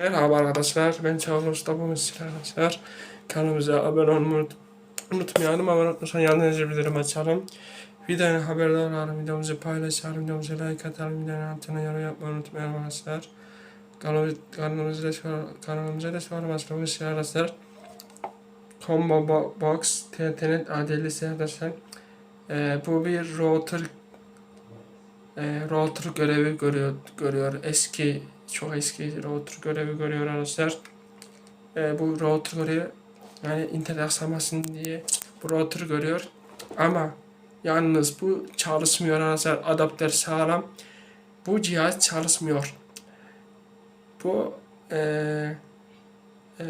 Merhaba arkadaşlar, ben Çağla Usta bugün sizlerle arkadaşlar. Kanalımıza abone olmayı unut- unutmayalım, abone olursan yalnızca bildirim açalım. Videonun haberdar olalım, videomuzu paylaşalım, videomuza like atalım, videonun altına yorum yapmayı unutmayalım arkadaşlar. Kanal, kanalımıza da kanalımıza da sormaz bugün sizlerle arkadaşlar. Combo Bo- Box TNT'nin adilisi arkadaşlar. Ee, bu bir router e, router görevi görüyor, görüyor. Eski, çok eski router görevi görüyor arkadaşlar. E, bu router görüyor. Yani internet aksamasın diye bu router görüyor. Ama yalnız bu çalışmıyor arkadaşlar. Adaptör sağlam. Bu cihaz çalışmıyor. Bu e, e,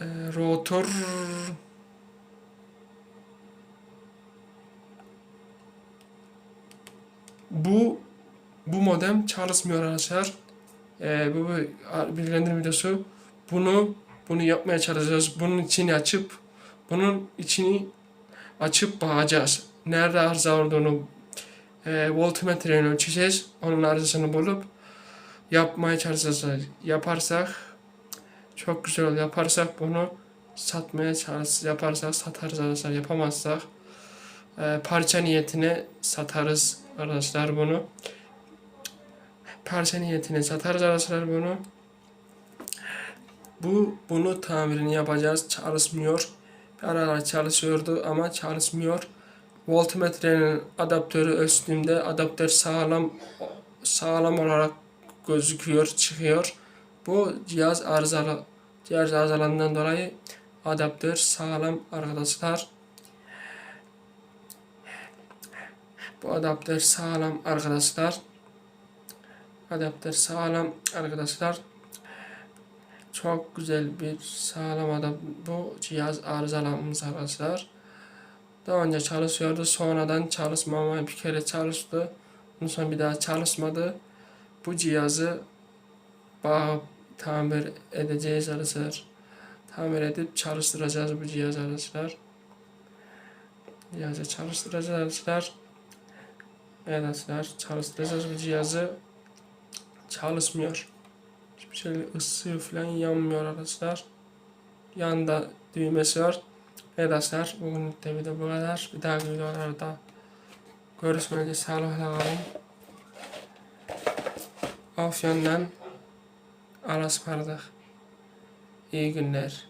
e, router bu bu modem çalışmıyor arkadaşlar. Ee, bu bir bilgilendirme videosu. Bunu bunu yapmaya çalışacağız. Bunun içini açıp bunun içini açıp bakacağız. Nerede arıza olduğunu e, voltmetreyle ölçeceğiz. Onun arızasını bulup yapmaya çalışacağız. Yaparsak çok güzel olur. Yaparsak bunu satmaya çalışacağız. Yaparsak satarız arkadaşlar. Yapamazsak e, parça niyetine satarız arkadaşlar bunu. Parça niyetine satarız arkadaşlar bunu. Bu bunu tamirini yapacağız. Çalışmıyor. Bir aralar çalışıyordu ama çalışmıyor. Voltmetrenin adaptörü ölçtüğümde adaptör sağlam sağlam olarak gözüküyor, çıkıyor. Bu cihaz arızalı. Cihaz arızalandığından dolayı adaptör sağlam arkadaşlar. Bu adaptör sağlam arkadaşlar. Adaptör sağlam arkadaşlar. Çok güzel bir sağlam adam. Bu cihaz arızalanmış arkadaşlar. Daha önce çalışıyordu. Sonradan çalışmama bir kere çalıştı. Ondan sonra bir daha çalışmadı. Bu cihazı bağıp tamir edeceğiz arkadaşlar. Tamir edip çalıştıracağız bu cihazı arkadaşlar. Cihazı çalıştıracağız arkadaşlar. Evet arkadaşlar çalıştıracağız bu cihazı. Çalışmıyor. Hiçbir şey ısığı falan yanmıyor arkadaşlar. Yanda düğmesi var. Evet arkadaşlar bugün de video bu kadar. Bir dahaki videolarda görüşmek üzere. Sağlıkla kalın. Afyon'dan Alaspar'da. İyi günler.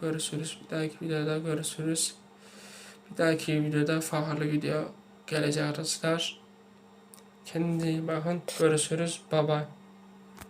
Görüşürüz. Bir dahaki videoda görüşürüz. Bir dahaki videoda farklı video gelecek arkadaşlar. Kendinize iyi bakın. Görüşürüz. Bye bye.